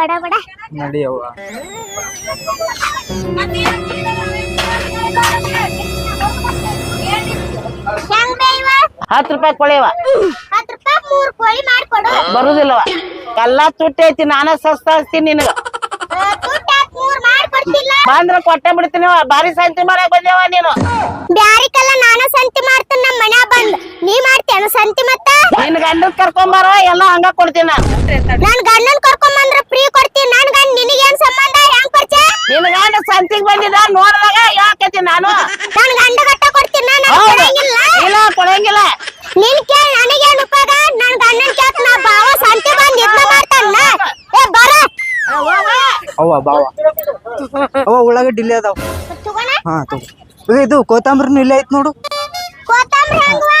ಬಡ ಬಡ. ನಡಿಯವ್ವ. ಹೆಂಗ್ ಬೇಯ್ವ ಹತ್ತು ರೂಪಾಯಿ ಕೊಳಿವ. ಹತ್ತು ರೂಪಾಯಿ ಮೂರ್ ಕೋಳಿ ಮಾಡ್ಕೊಡು. ಬರುದಿಲ್ಲವ. ಎಲ್ಲಾ ತುಟ್ಟಿ ಐತಿ ನಾನ ಸಸ್ತ ಹಚ್ತೀನಿ ನಿನಗ. ಮೂರ್ ಮಾಡ್ಕೊಡ್ತಿಲ್ಲ. ಬಂದ್ರ ಕೊಟ್ಟೆ ಬಿಡ್ತೀನಿ ಬಾರಿ ಸಂತಿ ಮಾಡಕ್ ಬಂದೇವ ನೀನು. ಬ್ಯಾರಿಕಲ್ಲ ನಾನು ಸಂತಿ ಮಾಡ್ತೀನಿ ನಮ್ಮ ಮನ್ಯಾಗ ಬಂದ್. ನೀ ಮಾಡ್ತೇನ ಸಂತಿ ಮತ್ತ ನಿನ್ ಗಂಡ ಕರ್ಕೊಂಬಾರ ಎಲ್ಲ ಹಂಗ ಕೊಡ್ತೀನಿ ನಾನು. ನನ್ ಗಂಡನ್ ಕರ್ಕೊಂಬಂದ್ರ ಫ್ರೀ ಕೊಡ್ತೀನಿ. ನನ್ ಗಂಡ ನಿನಗೇನ್ ಸಂಬಂಧ? ಹೆಂಗ್ ಪರಿಚಯ? ನಿನ್ ಗಂಡ ಸಂತಿಗ್ ಬಂದಿದ ನೋಡ್ದಾಗ ಯಾಕೈತಿ ನಾನು. ನನ್ ಗಂಡ ಗಟ್ಟ ಕೊಡ್ತೀನಿ? ನಾನು. ಕೊಡಂಗಿಲ್ಲ? ಇಲ್ಲ ಕೊಡಂಗಿಲ್ಲ. ನಿನ್ ಕೇಳ ನನಗೇನ್ ಉಪಯೋಗ? ನನ್ ಗಂಡನ್ ಕೇಳ್ತ ನಾ ಬಾವ ಸಂತಿ ಬಂದ್ ಇದ್ನ ಮಾಡ್ತಾನ. ಏ ಬರ. ಅವ್ವ ಬಾವ. ಅವ್ವ ಉಳ್ಳಾಗಡ್ಡಿ ಇಲ್ಲೇ ಅದಾವ. ಹಾ ತಗೋ. ಇದು ಕೊತ್ತಂಬರಿನೂ ಇಲ್ಲೇ ಐತ್ ನೋಡು. ಕೋತಂಬ್ರಿ ಹೆಂಗ್ವಾ?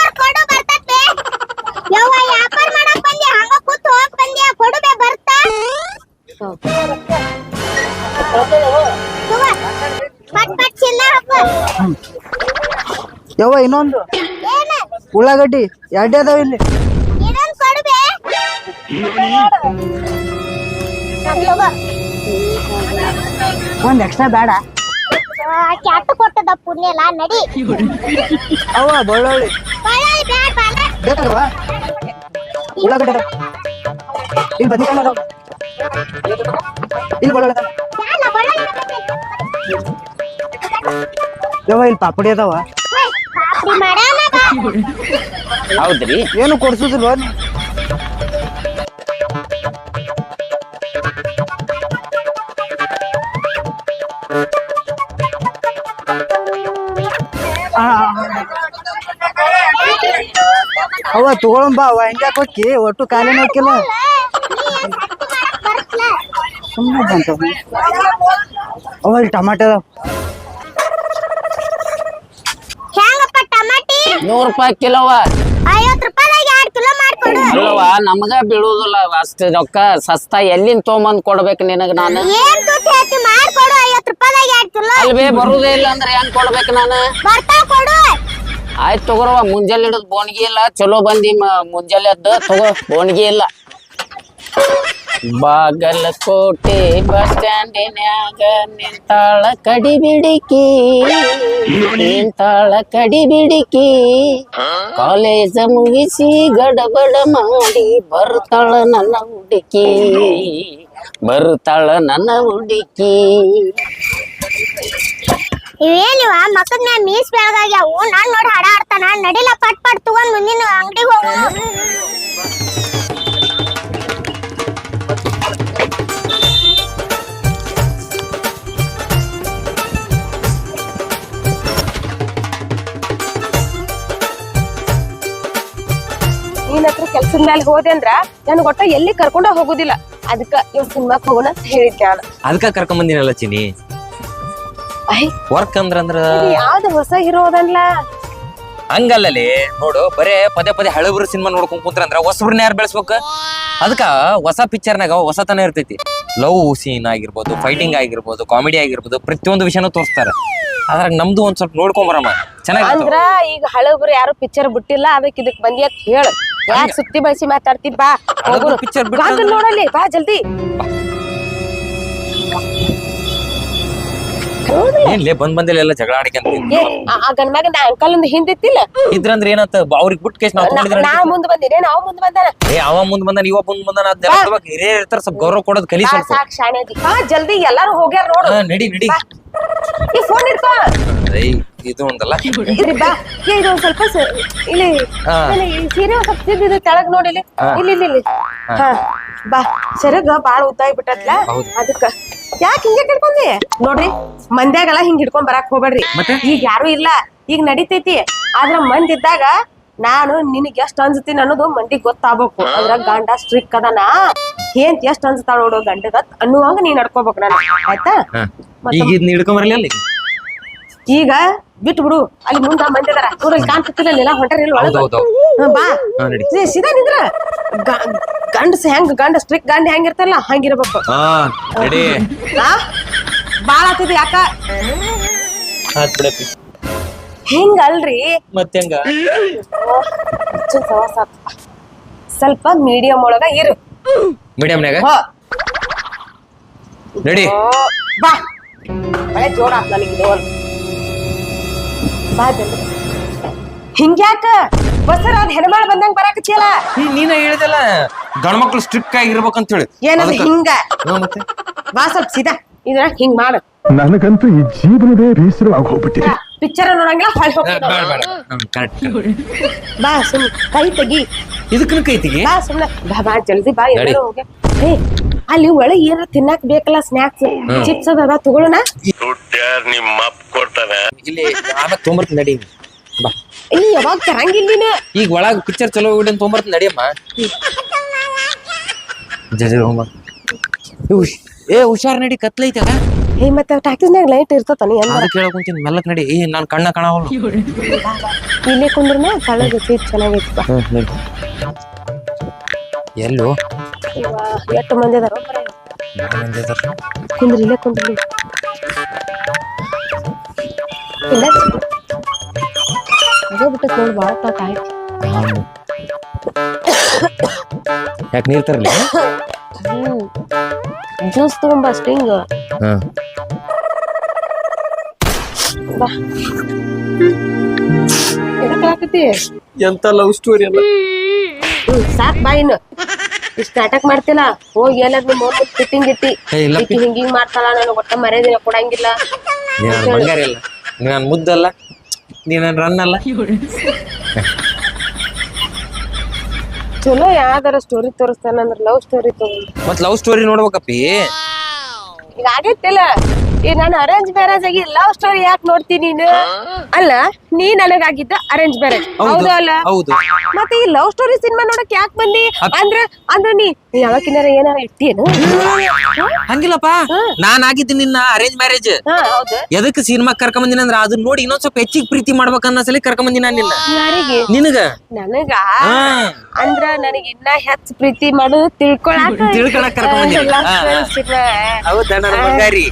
ಯವ್ವ ಇನ್ನೊಂದು. ಉಳ್ಳಾಗಡ್ಡಿ ಎರಡೇ ಅದಾವ ಇಲ್ಲಿ. ಒಂದ್ ಎಕ್ಸ್ಟ್ರಾ ಬೇಡ. ಅಟ್ಟು ಕೊಟ್ಟದ ಪುಣ್ಯ ಎಲ್ಲ ನಡಿ. ಅವ ಬೆಳ್ಳುಳ್ಳಿ. ಬೇಕಲ್ವಾ ಉಳ್ಳಾಗಡ್ಡಿ ಇಲ್ಲಿ ಅದಾವ ಇಲ್ಲಿ ಬೆಳ್ಳುಳ್ಳಿ ಯವ್ವ ಇಲ್ಲಿ ಪಾಪಡಿ ಅದಾವ. ಹೌದ್ರಿ? ಏನು ಕೊಡ್ಸುದಿಲ್ವ? ಅವ ಆ, ಅವ ಹೆಂಗ್ಯಾಕ್ ಹೋಕ್ಕಿ? ಒಟ್ಟು ಕಾಲಿನ ಹಾಕಿಲ್ಲ? ಸುಮ್ಮನೆ ಅವ ಇಲ್ಲಿ ಟಮಾಟೆ ಅದಾವ ಹ್ಯಾಂಗಪ್ಪ ಟಮಾಟಿ ನೂರ್ ರೂಪಾಯಿ ಕಿಲೋವ. ಐವತ್ ರೂಪಾಯಿದಾಗ ಎರಡ್ ಕಿಲೋ ಮಾಡ್ಕೊಡು. ನಮಗ ಬೀಳುದಿಲ್ಲ. ಅಷ್ಟ ರೊಕ್ಕ ಸಸ್ತಾ ಎಲ್ಲಿಂದ ತೊಗೊಂಬಂದ್ ಕೊಡ್ಬೇಕು ನಿನಗ ನಾನು? ಏನ್ ದುಡ್ಡು ಹೇಳ್ತಿ? ಮಾಡ್ಕೊಡು. ಐವತ್ ರೂಪಾಯಿದಾಗ ಎರಡ್ ಕಿಲೋ. ಅಲ್ವೇ ಬರುದೇ ಇಲ್ಲ ಅಂದ್ರೆ ಹೆಂಗ್ ಕೊಡ್ಬೇಕು ನಾನು? ಬರ್ತಾವ ಕೊಡು. ಆಯ್ತು ತಗೋರವ ಮುಂಜಾನೆ ಹಿಡಿದು ಬೋಣಿಗೆ ಇಲ್ಲ. ಚಲೋ ಬಂದಿ ಮುಂಜಾನೆ ಎದ್ದು ತಗೋ ಬೋಣಿಗೆ ಇಲ್ಲ. ಬಾಗಲಕೋಟೆ ಬಸ್ ಸ್ಟ್ಯಾಂಡಿನ್ಯಾಗ ನಿಂತಾಳ ಕಡಿ ಬಿಡಿಕಿ ನಿಂತಾಳ ಕಡಿ ಬಿಡಿಕಿ ಕಾಲೇಜ ಮುಗಿಸಿ ಗಡಬಡ ಮಾಡಿ ಬರ್ತಾಳ ನನ್ನ ಹುಡುಕಿ. ಬರ್ತಾಳ ನನ್ನ ಹುಡುಕಿ. ಇವೇನಿವ ಮಕ್ಕದ ಮೀಸ್ ಬೆಳಗಾಗ್ಯಾವು? ನಾನ್ ನೋಡಿ ಹಾಡ ಆಡ್ತಾನ ನಡಿಲ, ಪಟ್ ಪಟ್, ತಗೊಂಡ್ ಮುಂದಿನ ಅಂಗಡಿಗೆ ಹೋಗೋಣ. ನೀನ್ ಹತ್ರ ಕೆಲ್ಸದ ಮೇಲೆ ಹೋದೆ ಅಂದ್ರ ನನ್ ಒಟ್ಟ ಎಲ್ಲಿ ಕರ್ಕೊಂಡ ಹೋಗುದಿಲ್ಲ. ಅದಕ್ಕ ಇವ್ ಸಿನಿಮಾಕ್ ಹೋಗೋಣ ಅಂತ ಹೇಳಿದ್ದೆ ನಾನು. ಅದಕ್ಕ ಕರ್ಕೊಂಡ್ ಬಂದಿನಲ್ಲ ಚಿನಿ ಐ ವರ್ಕ್ ಅಂದ್ರ ಅಂದ್ರ ಇದು ಯಾವ್ದು ಹೊಸ ಹೀರೋ ಅದನ್ಲ? ಹಂಗಲ್ಲಲಿ ನೋಡು ಬರೇ ಪದೇ ಪದೇ ಹಳಬ್ರು ಸಿನಿಮಾ ನೋಡ್ಕೊಂಡ್ ಕುಂತ್ರ ಅಂದ್ರ ಹೊಸಬ್ರನ್ನ ಯಾರು ಬೆಳೆಸ್ಬೇಕು? ಅದಕ್ಕ ಹೊಸ ಪಿಕ್ಚರ್ನಾಗ ಹೊಸತನ ಇರ್ತೈತಿ. ಲವ್ ಸೀನ್ ಆಗಿರ್ಬೋದು ಫೈಟಿಂಗ್ ಆಗಿರ್ಬೋದು ಕಾಮಿಡಿ ಆಗಿರ್ಬೋದು ಪ್ರತಿಯೊಂದು ವಿಷಯನೂ ತೋರಿಸ್ತಾರ. ಅದ್ರಾಗ ನಮ್ದು ಒಂದ್ ಸ್ವಲ್ಪ ನೋಡ್ಕೊಂಡ್ ಬರಮ್ಮ. ಚೆನ್ನಾಗಿ ಅಂದ್ರ ಈಗ ಹಳಬ್ರು ಯಾರು ಪಿಕ್ಚರ್ ಬಿಟ್ಟಿಲ್ಲ ಅದಕ್ಕೆ ಇದಕ್ ಬಂದಿ ಅಂತ ಹೇಳ. ಯಾಕೆ ಸುತ್ತಿ ಬಳಸಿ ಮಾತಾಡ್ತಿ ಬಾ. ಹೋಗುನು. picture ಬಿಟ್ಟ ಗಂಡನ್ ನೋಡಲ್ಲಿ ಬಾ ಜಲ್ದಿ. ಏನ್ಲೇ ಬಂದ್ ಬಂದಿಲ್ಲ ಎಲ್ಲ ಜಗಳ ಆಡಿಕಂತ ಏ ಆ- ಆ ಗಂಡ ಮ್ಯಾಗ ನಾ ಅಂಕಲ್ ಒಂದು ಹಿಂದಿತ್ತಿಲ್ಲ ಇದ್ರಂದ್ರ ಏನಂತ ಅವ್ರಿಗೆ ಬಿಟ್ಟು ಕೇಸ್ ನಾವು ತಗೊಂಡಿದ್ರ ನಾ ಮುಂದ್ ಬಂದಿನಿ ನಾವ್ ಮುಂದ್ ಬಂದಾನ? ಏ ಅವ ಮುಂದ್ ಬಂದಾನ ಇವ ಮುಂದ್ ಬಂದಾನ ಅದೆಲ್ಲ ಕೊಡ್ಬೇಕು ಹಿರಿಯರ್ ಇರ್ತಾರ ಸ್ವಲ್ಪ ಗೌರವ ಕೊಡೋದ್ ಕಲಿ ಬಾ, ಸ್ವಲ್ಪ. ಸಾಕ್ ಶಾಣೆ ಅದಿ. ಬಾ ಜಲ್ದಿ ಎಲ್ಲಾರು ಹೋಗ್ಯಾರ ನೋಡು. ಹಾ, ನಡಿ ನಡಿ. ಈ ಫೋನ್ ಏಯ್, ಇದು ಒಂದಲ್ಲ? ಇದ್ರಿ ಬಾ. ಏ ಇದು ಒಂದ್ ಸ್ವಲ್ಪ ಸ- ಇಲ್ಲಿ ಹಾ. ಇಲ್ಲಿ ಈ ಸೀರೆ ಒಂದ್ ಸ್ವಲ್ಪ ತಿರ್ದಿದೆ ತೆಳಗ್ ನೋಡಿ ಇಲ್ಲಿ. ಹಾ. ಇಲ್ಲಿ ಇಲ್ಲಿ ಇಲ್ಲಿ. ಹಾ. ಬಾ. ಸೆರಗ ಬಾಳ ಉದ್ದಾಗಿ ಬಿಟ್ಟತ್ಲ ಹೌದು. ಅದಕ್ಕ. ಯಾಕೆ ಹಿಂಗೆ ಹಿಡ್ಕೊಂಡಿ ನೋಡ್ರಿ ಮಂದ್ಯಾಗೆಲ್ಲ ಹಿಂಗ್ ಹಿಡ್ಕೊಂಡ್ ಬರಾಕ್ ಹೋಗ್ಬೇಡ್ರಿ. ಮತ್ತೆ? ಈಗ ಯಾರು ಇಲ್ಲ. ಈಗ ನಡಿತೈತಿ. ಆದ್ರ ಮಂದಿ ಇದ್ದಾಗ ನಾನು ನಿನಗ್ ಎಷ್ಟ್ ಅನ್ಸುತ್ತೀನಿ ಅನ್ನೋದು ಮಂದಿಗ್ ಗೊತ್ತಾಗ್ಬೇಕು. ಅದ್ರ ಗಂಡ ಸ್ಟ್ರಿಕ್ ಅದನ. ಏನ್ ಎಷ್ಟ್ ಅನ್ಸ್ತಾಳ ನೋಡು ಗಂಡದ ಅನ್ನುವಂಗ ನೀನ್ ನಡ್ಕೋಬೇಕು ನಾನು ಆಯ್ತಾ? ಈಗ ಇದ್ ಹಿಡ್ಕೊಂಬರ್ಲಿ ಅಲ್ಲಿ? ಈಗ ಬಿಟ್ಟು ಬಿಡು ಅಲ್ಲಿ ಮುಂದ ಮಂದಿದಾರ ಅದಾರ ಅಲ್ಲಿ ಎಲ್ಲ ಕಾಣ್ತಿರ್ತಿಲ್ಲ ಇಲ್ಲ ಹೊಂಟಾರ ಇಲ್ಲ ಒಳಗ ಹೌದೌದು ಹಾ, ಬಾ ಸೀದಾ ನಿಂದ್ರ. ಗಂಡಸ್ ಹೆಂಗ್ ಗಂಡ ಸ್ಟ್ರಿಕ್ ಗಂಡ ಹೆಂಗಿರ್ತಾರಲ್ಲ ಹಂಗಿರ್ಬೇಕು? ಬಾಳ ಆತದ ಯಾಕ? ಹಿಂಗ ಹೆಂಗ ಸವಾಸ ಸ್ವಲ್ಪ ಮೀಡಿಯಂ ಒಳಗ ಇರು. ಮೀಡಿಯಂ. ನಡಿ. ಬಾ. ಮಳೆ ಜೋರ ನನಗೆ ಇದು. ಬಾ ಜಲ್ದಿ. ಹಿಂಗ್ಯಾಕ? ಬಸರಾದ ಅದ್ ಹೆಣ್ಮಾಳ್ ಬಂದಂಗ ಬರಾಕ ನೀ ನೀನ ಹೇಳಿದಲ್ಲ ಗಂಡ ಮಕ್ಳು ಸ್ಟ್ರಿಕ್ಟ್ ಆಗಿರ್ಬೇಕಂತ ಹೇಳಿ ಏನಂದ್ರೆ ಅದಕ್ಕ- ಹಿಂಗ? ಮತ್ತೆ? ಬಾ ಸ್ವಲ್ಪ ಸೀದಾ ಇದ್ರ ಹಿಂಗ್ ಮಾಡು. ನನಗಂತೂ ಈ ಜೀವನವೇ ಬೇಸರವಾಗಿ ಹೋಗ್ಬಿಟ್ಟಿದೆ. ಪಿಕ್ಚರ್ ನೋಡಂಗಿಲ್ಲ ಹೊಳ್ ಬೇಡ ಬೇಡ. correct. ಬಾ ಸುಮ್ ಕೈ ತೆಗಿ. ಇದಕ್ಕೂ ಕೈ ತೆಗಿ? ಬಾ ಸುಮ್ನೆ ಬಾ ಬಾ ಜಲ್ದಿ ಬಾ. ಎಲ್ಲರೂ ಹೋಗಿ. ಏ ಅಲ್ಲಿ ಒಳಗೆ ಏನಾರ ತಿನ್ನಕ್ ಬೇಕಲ್ಲ ಸ್ನಾಕ್ಸ್ ಚಿಪ್ಸ್ ಅದ ತಗೊಳ್ಳೋಣ ದುಡ್ಡ್ಯಾರ್ ನಿಮ್ಮ ಅಪ್ಪ ಕೊಡ್ತಾನೆ ಇಲ್ಲಿ ಆಮೇಲೆ ತೊಂಬರ್ತೀನಿ ನಡಿ ಬಾ. ಇಲ್ಲಿ ಯಾವಾಗ ತರಂಗಿಲ್ಲ ನೀನು? ಈಗ ಒಳಗ ಪಿಕ್ಚರ್ ಚಲೋ ಹೋಗಿ ತೊಂಬರ್ತೀನಿ ನಡಿಯಮ್ಮ ಜಜ ಹೋಮ. ಏ ಹುಷಾರ್ ನಡಿ ಕತ್ಲೈತಗ ಏ ಮತ್ತೆ ಟ್ಯಾಕ್ಸಿನಾಗ ಲೈಟ್ ಇರ್ತತ ನೀ ಎಲ್ಲ ಅದಕ್ಕೆ ಹೇಳಕ್ ಕುಂತೀನಿ ಮೆಲ್ಲಕ್ ನಡಿ. ಏ ನಾನು ಕಣ್ಣ ಕಾಣವಲ್ಲ ಇಲ್ಲೇ ಕುಂದ್ರನ? ತಳಗ ಸೀಟ್ ಚೆನ್ನಾಗಿತ್ತು ಬಾ. ಎಲ್ಲೋ? ಎಷ್ಟು ಮಂದಿ ಅದಾರ ಕುಂದ್ರಿ ಇಲ್ಲೇ ಕುಂದ್ರಿ. ಇಲ್ಲ. ಅದೇ ಬಿಟ್ಟು ನೋಡಿ ಭಾಳ ತಾತ ಆಯ್ತು. ಯಾಕೆ ನೀರ್ ತರಲಿ? ಜ್ಯೂಸ್ ತಗೊಂಬ ಸ್ಟಿಂಗ್ ಹಾ. ಬಾ. ಎಂತ ಲವ್ ಸ್ಟೋರಿ ಅಲ್ಲ? ಸಾಕ್ ಬಾ ಇನ್ನು. ಇಷ್ಟ ನಾಟಕ ಮಾಡ್ತಿಲ್ಲ? ಹೋಗಿ ಎಲ್ಲಾದ್ರೂ ಮೋರ್ ಫಿಟ್ಟಿಂಗ್ ಇಟ್ಟಿ. ಏ, ಇಲ್ಲ ಈಕಿ ಹಿಂಗ್ ಹಿಂಗ್ ಮಾಡ್ತಾಳ ನನಗೆ ಒಟ್ಟ ಮರ್ಯಾದಿನ ಕೊಡಂಗಿಲ್ಲ. ನೀ ನನ್ ಬಂಗಾರ ಇಲ್ಲ. ನೀ ನನ್ ಮುದ್ದಲ್ಲ. ನೀ ನನ್ ರನ್ ಅಲ್ಲ. ಚಲೋ ಯಾವ್ದಾರ ಸ್ಟೋರಿ ತೋರಿಸ್ತಾನಂದ್ರ ಲವ್ ಸ್ಟೋರಿ ತೋರಿಸ್ ಮತ್ ಲವ್ ಸ್ಟೋರಿ ನೋಡ್ಬೇಕಪ್ಪಿ. ಈಗ ಆಗೈತಿಲ್ಲ ಈಗ ನಾನು ಅರೇಂಜ್ ಮ್ಯಾರೇಜ್ ಆಗಿ ಲವ್ ಸ್ಟೋರಿ ಯಾಕೆ ನೋಡ್ತೀನಿ ನೀನು? ಅಲ್ಲ ನೀ ನನಗಾಗಿದ್ದ ಅರೇಂಜ್ ಮ್ಯಾರೇಜ್ ಹೌದು ಅಲ್ಲ ಹೌದು. ಮತ್ತೆ ಈ ಲವ್ ಸ್ಟೋರಿ ಸಿನಿಮಾ ನೋಡಕ್ ಯಾಕೆ ಬಂದಿ? ಅಂದ್ರೆ ಅಂದ್ರೆ ನೀ ಯಾವಕಿನಾರ ಏನಾರ ಇಟ್ಟೇನು ಹಂಗಿಲ್ಲಪ್ಪ. ನಾನ್ ಆಗಿದ್ದೀನಿ ನಿನ್ನ ಅರೇಂಜ್ ಮ್ಯಾರೇಜ್ ಹಾ ಹೌದು. ಎದಕ್ ಸಿನಿಮಾ ಕರ್ಕೊಂಬಂದಿನ ಅಂದ್ರ ಅದನ್ನ ನೋಡಿ ಇನ್ನೊಂದ್ ಸ್ವಲ್ಪ ಹೆಚ್ಚಿಗೆ ಪ್ರೀತಿ ಮಾಡ್ಬೇಕ ಅನ್ನಸಲಿ ಕರ್ಕೊಂಬಂದಿನ ನಿನ್ನ. ಯಾರಿಗೆ? ನಿನಗ? ನನಗ? ಹಾ. ಅಂದ್ರ ನನಗೆ ಇನ್ನ ಹೆಚ್ಚ ಪ್ರೀತಿ ಮಾಡು ತಿಳ್ಕೊಳಾಕ ತಿಳ್ಕೊಳಕ್ ಕರ್ಕೊಂಡ್ ಬಂದಿಲ್ಲ ಹಾ, ಹಾ. ಹೌದಾ ನನ್ನ ಬಂಗಾರಿ.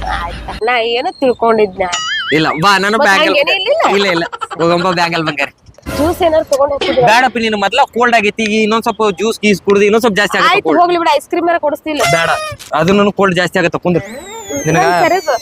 ನಾ ಏನೋ ತಿಳ್ಕೊಂಡಿದ್ನ? ಇಲ್ಲ ಬಾ ನಾನು ಬ್ಯಾಂಗಲ್ ಇರ್ಲಿಲ್ಲ? ಇಲ್ಲ ಇಲ್ಲ. ಹೋಗಂಬ ಬ್ಯಾಂಗಲ್ ಬಂಗಾರಿ. ಜ್ಯೂಸ್ ಏನಾರು ತಗೊಂಡ್ ಹೋಗ್ತಿದ್ರ ಬೇಡಪ್ಪ ನೀನು ಮೊದ್ಲ ಕೋಲ್ಡ್ ಆಗೈತಿ ಈಗ ಇನ್ನೊಂದ್ ಸ್ವಲ್ಪ ಜ್ಯೂಸ್ ಗೀಸ್ ಕುಡ್ದು ಇನ್ನೊಂದ್ ಸ್ವಲ್ಪ ಜಾಸ್ತಿ ಆಗತ್ತೆ ಆಯ್ತು ಹೋಗ್ಲಿ ಬಿಡ ಐಸ್ ಕ್ರೀಮ್ ಏನಾರ ಕೊಡಿಸ್ತಿಲ್ಲ ಬೇಡ ಅದನ್ನು ಕೋಲ್ಡ್ ಜಾಸ್ತಿ ಆಗತ್ತೆ ಕುಂದ್ರ. ನಿನಗ? ಕರೆದು.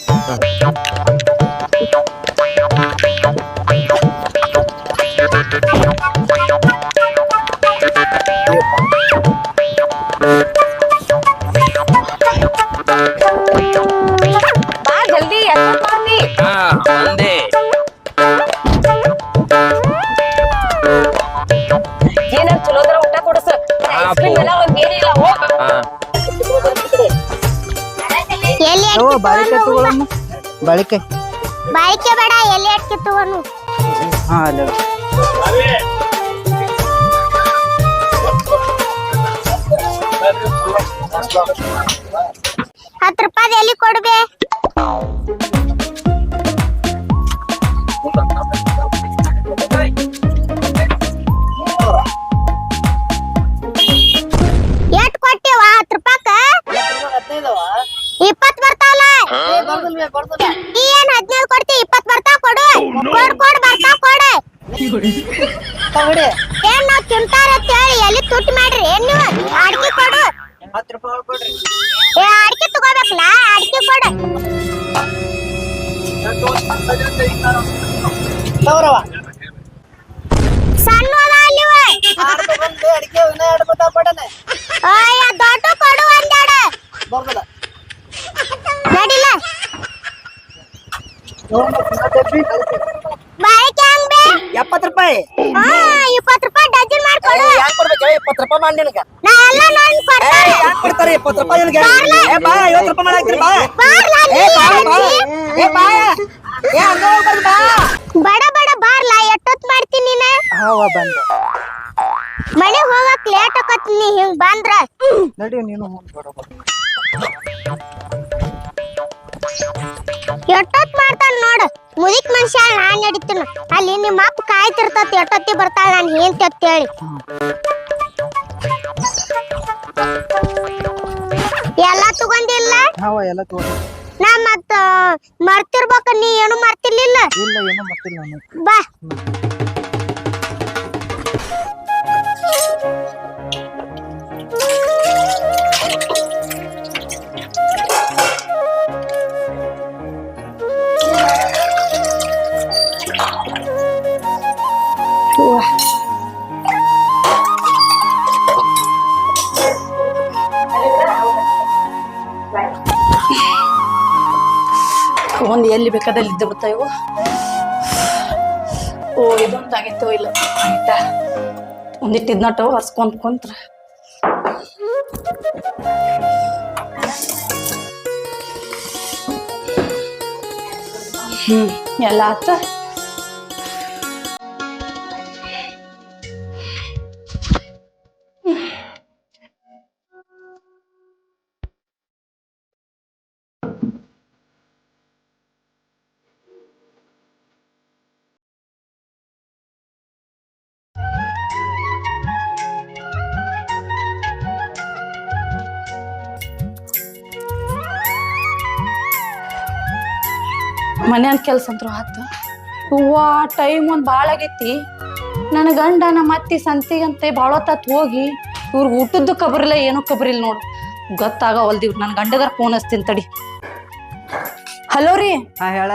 ತಗೊಳಮ್ಮ ಬಾಳಿಕೆ. ಬಾಳಿಕೆ ಬೇಡ ಎಲ್ಲಿ ಅಟ್ಕೆ ತಗೋನು ಹಾ ಅಲ್ಲ ಹತ್ತು ರೂಪಾಯಿ ಎಲ್ಲಿ ಕೊಡ್ಬೆ ಅದ ಅಲ್ಲಿವ ಅಯ್ಯ ದೊಡ್ಡ ಕೊಡು ಒಂದೆರಡು ನಡಿಲ್ಲ ಬಾಳಿಕೆ ಹಂಗ್ ಬೇ? ಎಪ್ಪತ್ತು ರೂಪಾಯಿ. ಹಾ ಇಪ್ಪತ್ತು ರೂಪಾಯಿ ಡಜನ್ ಮಾಡ್ಕೊಡು. ಯಾಕೆ ಕೊಡ್ಬೇಕು? ಇಪ್ಪತ್ತು ರೂಪಾಯಿ ಮಾಡಿ ನಿನಗೆ. ನಾ ಎಲ್ಲ ನಾನು ಕೊಡ್ತಾರೆ ಯಾಕೆ ಕೊಡ್ತಾರೆ ಇಪ್ಪತ್ತು ರೂಪಾಯಿ ನಿನಗೆ? ಏ ಬಾ ಐವತ್ತು ರೂಪಾಯಿ ಮಾಡಾಕ್ತೀನಿ ಬಾ. ಏ ಬಾ ಬಾ ಏ ಬಾ ಏ ಹಂಗ ಹೋಗ್ಬಾರ್ದು ಬಾ. ಬಡ ಬಡ ಬಾರ್ಲಾ ಎಷ್ಟೊತ್ ಮಾಡ್ತೀನಿ ಹಾವ ಬಂದೆ. ಮನೆ ಹೋಗಕ್ ಲೇಟ್ ಆಕತ್ ನೀ ಹಿಂಗ್ ಬಂದ್ರ? ನಡಿ ನೀನು ಮುಂದ್ ಮಾಡ್ತಾನ ನೋಡು. ಮುದಿಕ್ ಮನುಷ್ಯ ನಾನ್ ನಡಿತೀನಿ. ಅಲ್ಲಿ ನಿಮ್ಮ ಅಪ್ಪ ಕಾಯ್ತಿರ್ತತ್ ಎಷ್ಟೊತ್ತಿ ಬರ್ತಾಳ ನಾನ್ ಏನ್ ಹೇಳಿ. ಎಲ್ಲ ತಗೊಂಡಿಲ್ಲ? ಹಾವ ಎಲ್ಲ ತಗೋ ನಾ ಮತ್ತ ಮರ್ತಿರ್ಬೇಕ ನೀ ಏನು ಮರ್ತಿರ್ಲಿಲ್ಲ? ಇಲ್ಲ ಏನೋ ಮರ್ತಿಲ್ಲ ನಾನು. ಬಾ. ಎಲ್ಲಿ ಬೇಕಾದಲ್ಲಿ ಇದ್ದು ಬರ್ತಾ ಇವು ಓ ಇದೊಂದು ಆಗಿತ್ತು ಇಲ್ಲ? ಆಯ್ತಾ? ಒಂದಿಟ್ಟು ಇದ್ನಟ್ಟು ಹರ್ಸ್ಕೊಂತ ಕುಂತ್ರ. ಹ್ಮ್, ಎಲ್ಲ ಆತ ಮನ್ಯಾನ ಕೆಲಸ ಅಂತೂ ಆತು ಹೂವಾ ಟೈಮ್ ಒಂದು ಭಾಳ ಆಗೈತಿ. ನನ್ನ ಗಂಡ ನಮ್ಮ ಅತ್ತಿ ಸಂತಿಗಂತೆ ಭಾಳ ಹೊತ್ತಾತ್ ಹೋಗಿ ಇವ್ರಿಗೆ ಊಟದ್ದು ಕಬರಿಲ್ಲ ಏನೂ ಕಬರಿಲ್ಲ ನೋಡು. ಗೊತ್ತಾಗವಲ್ದಿವ್ ನನ್ನ ಗಂಡಗಾರ ಫೋನ್ ಹಚ್ತೀನಿ ತಡಿ. ಹಲೋ ರೀ? ಹಾ ಹೇಳ.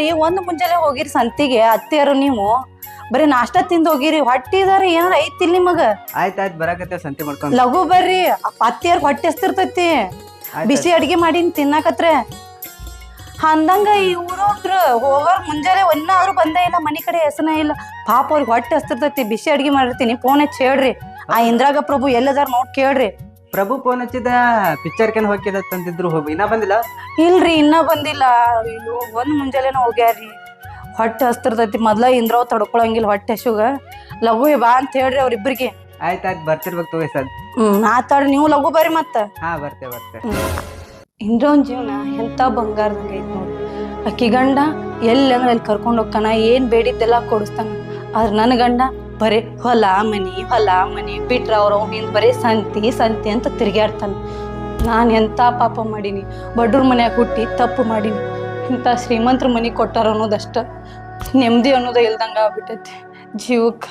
ರೀ ಒಂದು ಮುಂಜಾನೆ ಹೋಗಿರಿ ಸಂತಿಗೆ ಅತ್ತಿಯರು ನೀವು. ಬರೀ ನಾಷ್ಟಾ ತಿಂದು ಹೋಗಿರಿ ಹೊಟ್ಟಿದಾರೆ ಏನಾರ ಐತಿ ನಿಮಗ? ಆಯ್ತು ಆಯ್ತು ಬರಾಕತ್ತೆ ಸಂತಿ ಮಾಡ್ಕೊಂಡು. ಲಘು ಬರ್ರಿ ಅತ್ತಿಯರ್ ಹೊಟ್ಟೆ ಎಸ್ತಿರ್ತೈತಿ ಬಿಸಿ ಅಡಿಗೆ ಮಾಡಿನ ತಿನ್ನಾಕತ್ರೆ. ಅಂದಂಗ ಈ ಊರೋಗ್ರು ಹೋಗೋರ್ ಮುಂಜಾನೆ ಒನ್ನಾದ್ರೂ ಬಂದೇ ಇಲ್ಲ ಮನೆ ಕಡೆ ಹೆಸನ ಇಲ್ಲ. ಪಾಪ ಅವ್ರಿಗೆ ಹೊಟ್ಟೆ ಹಸ್ತಿರ್ತೈತಿ ಬಿಸಿ ಅಡಿಗೆ ಮಾಡಿರ್ತೀನಿ. ಫೋನ್ ಹಚ್ಚಿ ಹೇಳ್ರಿ. ಆ ಇಂದ್ರಾಗ ಪ್ರಭು ಎಲ್ಲದಾರ ನೋಡ್ ಕೇಳ್ರಿ. ಪ್ರಭು ಫೋನ್ ಹಚ್ಚಿದ ಪಿಕ್ಚರ್ ಕೇನ್ ಹೋಗಿದ ತಂದಿದ್ರು ಹೋಗಿ. ಇನ್ನ ಬಂದಿಲ್ಲ? ಇಲ್ರಿ ಇನ್ನ ಬಂದಿಲ್ಲ. ಇಲ್ಲೂ ಒಂದ್ ಮುಂಜಾನೆನ ಹೋಗ್ಯಾರಿ ಹೊಟ್ಟೆ ಹಸ್ತಿರ್ತೈತಿ. ಮೊದ್ಲ ಇಂದ್ರಾವ್ ತಡ್ಕೊಳಂಗಿಲ್ಲ ಹೊಟ್ಟೆ ಹಸುಗ. ಲಘು ಬಾ ಅಂತ ಹೇಳ್ರಿ ಅವ್ರಿಬ್ರಿಗೆ. ಆಯ್ತಾಯ್ತು ಆಯ್ತ್. ಬರ್ತಿರ್ಬೇಕು ಹ್ಮ್ ಮಾತಾಡ್ರಿ ನೀವು ಲಘು ಬರ್ರಿ ಮತ್ತೆ. ಹಾ ಬರ್ತೇವೆ ಬರ್ತೆ ಇಂದ್ರವನ್ ಜೀವನ ಎಂತ ಬಂಗಾರದಂಗೆ ಐತ್ ನೋಡಿ. ಅಕ್ಕಿ ಗಂಡ ಎಲ್ಲಿ ಅಂದ್ರೆ ಅಲ್ಲಿ ಕರ್ಕೊಂಡು ಹೋಗ್ತಾನ, ಏನ್ ಬೇಡಿದ್ದೆಲ್ಲ ಕೊಡಿಸ್ತಾನ. ಆದ್ರೆ ನನ್ನ ಗಂಡ ಬರೀ ಹೊಲ, ಮನಿ ಹೊಲ, ಮನಿ ಬಿಟ್ರ ಅವ್ರ ಹಿಂದ್ ಬರೀ ಸಂತಿ ಸಂತಿ ಅಂತ ತಿರ್ಗ್ಯಾಡ್ತಾನ. ನಾನು ಎಂತ ಪಾಪ ಮಾಡೀನಿ ಬಡ್ರ ಮನ್ಯಾಗ ಹುಟ್ಟಿ ತಪ್ಪು ಮಾಡೀನಿ. ಇಂಥ ಶ್ರೀಮಂತರ ಮನಿ ಕೊಟ್ಟಾರ ಅನ್ನೋದಷ್ಟ ನೆಮ್ಮದಿ ಅನ್ನೋದ ಇಲ್ದಂಗ ಆಗ್ಬಿಟ್ಟೈತಿ ಜೀವಕ್ಕೆ.